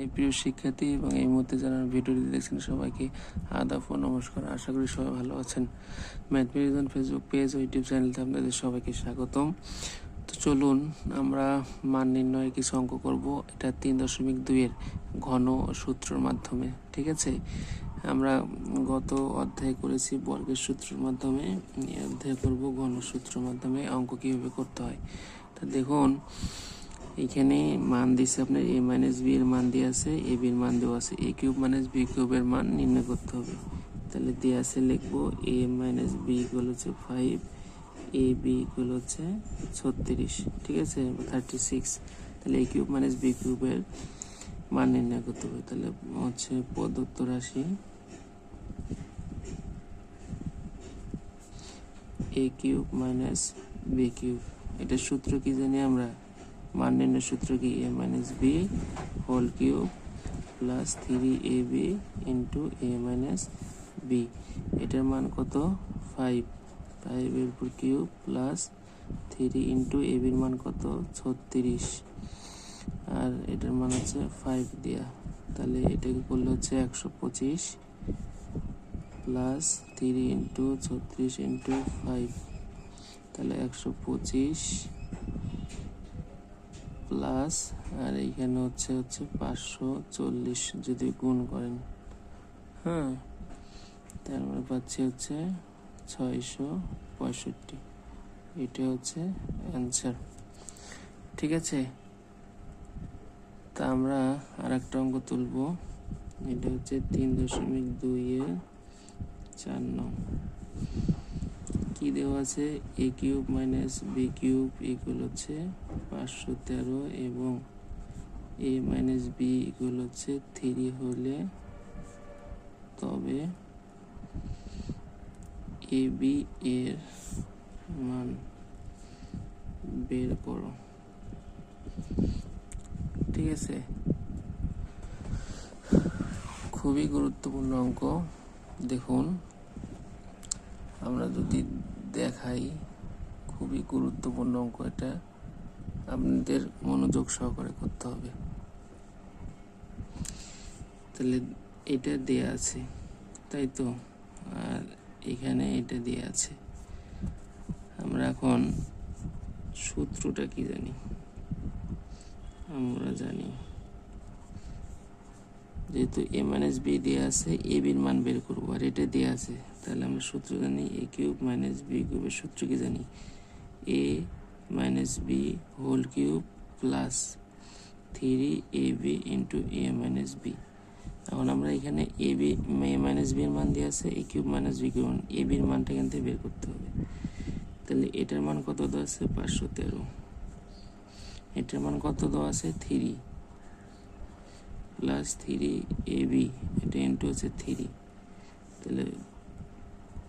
এই প্রিয় শিক্ষার্থী এবং এই মুহূর্তে যারা ভিডিওটি দেখছেন সবাইকে আদাব ও নমস্কার। আশা করি সবাই ভালো আছেন। ম্যাথমেটিক্যাল ফেসবুক পেজ ও ইউটিউব চ্যানেলতে আপনাদের সবাইকে স্বাগতম। তো চলুন আমরা মান নির্ণয়ে কিছু অঙ্ক করব। এটা তিন দশমিক দুইয়ের ঘন সূত্রের মাধ্যমে, ঠিক আছে? আমরা গত অধ্যায় করেছি বর্গের সূত্রের মাধ্যমে। অধ্যায় করব ঘন সূত্রের মাধ্যমে অঙ্ক কীভাবে করতে হয়। তা দেখুন এখানে মান দিছে আপনার এ মাইনাস বি এর মান দিয়ে আছে এ বির মান দেওয়া আছে। এ কিউব মাইনাস বি কিউবের মান নির্ণয় করতে হবে। তাহলে দিয়ে আছে লিখব এ মাইনাস বি ইকুয়াল হচ্ছে ফাইভ এ বি ইকুয়াল হচ্ছে ছত্রিশ, ঠিক আছে? থার্টি সিক্স তাহলে এ কিউব মাইনাস বি কিউবের মান নির্ণয় করতে হবে। তাহলে হচ্ছে প্রদত্ত রাশি A cube minus B cube এটার সূত্র কি জানি আমরা? মান নির্ণয় সূত্র কি? A minus B whole cube plus three A B into A minus B এটার মান কত? ফাইভ ফাইভের উপর cube plus three into A বির মান কত? ছত্রিশ। আর এটার মান হচ্ছে ফাইভ দেয়া। তাহলে এটাকে করলে হচ্ছে একশো পঁচিশ প্লাস থ্রি ইন্টু ছত্রিশ ইন্টু ফাইভ তাহলে একশো পঁচিশ প্লাস, আর এইখানে হচ্ছে হচ্ছে পাঁচশো চল্লিশ যদি গুণ করেন। হ্যাঁ? তার মানে পাচ্ছি হচ্ছে ছয়শো পঁয়ষট্টি। এটা হচ্ছে অ্যান্সার। ঠিক আছে? তা আমরা আর একটা অঙ্ক তুলব। এটা হচ্ছে তিন দশমিক দুইয়ের চার নং। কি দেওয়া আছে? A cube minus B cube equal হচ্ছে পাঁচশো তেরো এবং এ মাইনাস বি ইকুয়াল হচ্ছে থ্রি হলে তবে এ বি এর মান বের করো। ঠিক আছে? খুবই গুরুত্বপূর্ণ অঙ্ক। দেখুন, আমরা যদি দেখাই খুবই গুরুত্বপূর্ণ অঙ্ক এটা। আপনাদের মনোযোগ সহকারে করতে হবে। তাহলে এটা দেয়া আছে, তাই তো? আর এখানে এটা দেয়া আছে। আমরা এখন সূত্রটা কি জানি? আমরা জানি যেহেতু এ মাইনাস বি দেওয়া আছে এ বির মান বের করব আর এটা দেওয়া আছে। তাহলে আমরা সূত্র জানি এ কিউব মাইনাস বি কিউবের সূত্র কি জানি? A minus B whole cube plus three A B into A minus B এখন আমরা এখানে এ বি এ মাইনাস বির মান দেওয়া আছে A cube minus B cube A বির মানটা এখান থেকে বের করতে হবে। তাহলে এটার মান কত দেওয়া আছে? পাঁচশো তেরো। এটার মান কত দেওয়া আছে? Three plus three A B এটা ইন্টু হচ্ছে থ্রি তাহলে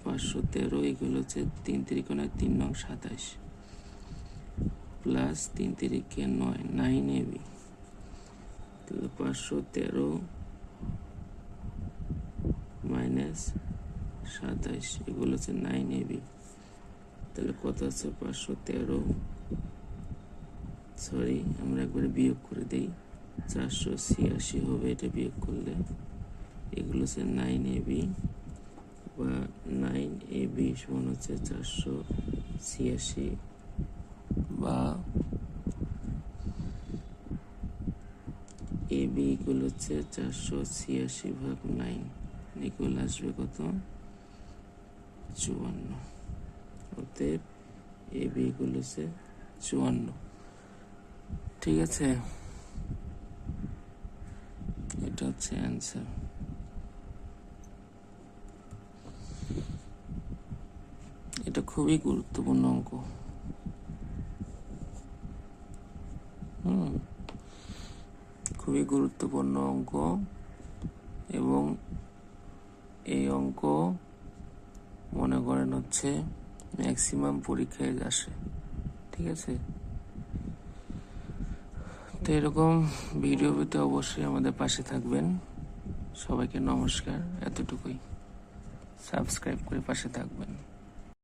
পাঁচশো তেরো এগুলো হচ্ছে তিন তিরিকোণায় তিন নং সাতাশ। প্লাস তিন তিরিকে নয় নাইন এ বি তাহলে পাঁচশো তেরো মাইনাস সাতাশ এগুলো হচ্ছে নাইন এ বি তাহলে কত আছে? পাঁচশো তেরো। সরি আমরা একবারে বিয়োগ করে দিই। চারশো ছিয়াশি হবে, এটা বিয়োগ করলে এগুলো হচ্ছে নাইন এ বি বা নাইন এ বি সমান হচ্ছে চারশো ছিয়াশি বা এ বি ইকুয়াল হচ্ছে চারশো ছিয়াশি ভাগ নাইন ইকুয়াল আসবে কত? চুয়ান্ন। অতএব এ বি ইকুয়াল হচ্ছে চুয়ান্ন। ঠিক আছে? হচ্ছে অ্যান্সার এটা খুবই গুরুত্বপূর্ণ অঙ্ক। হুম। খুবই গুরুত্বপূর্ণ অঙ্ক এবং এই অঙ্ক মনে করেন হচ্ছে ম্যাক্সিমাম পরীক্ষায় আসে। ঠিক আছে? তো এরকম ভিডিও পেতে অবশ্যই আমাদের পাশে থাকবেন। সবাইকে নমস্কার। এতটুকুই। সাবস্ক্রাইব করে পাশে থাকবেন।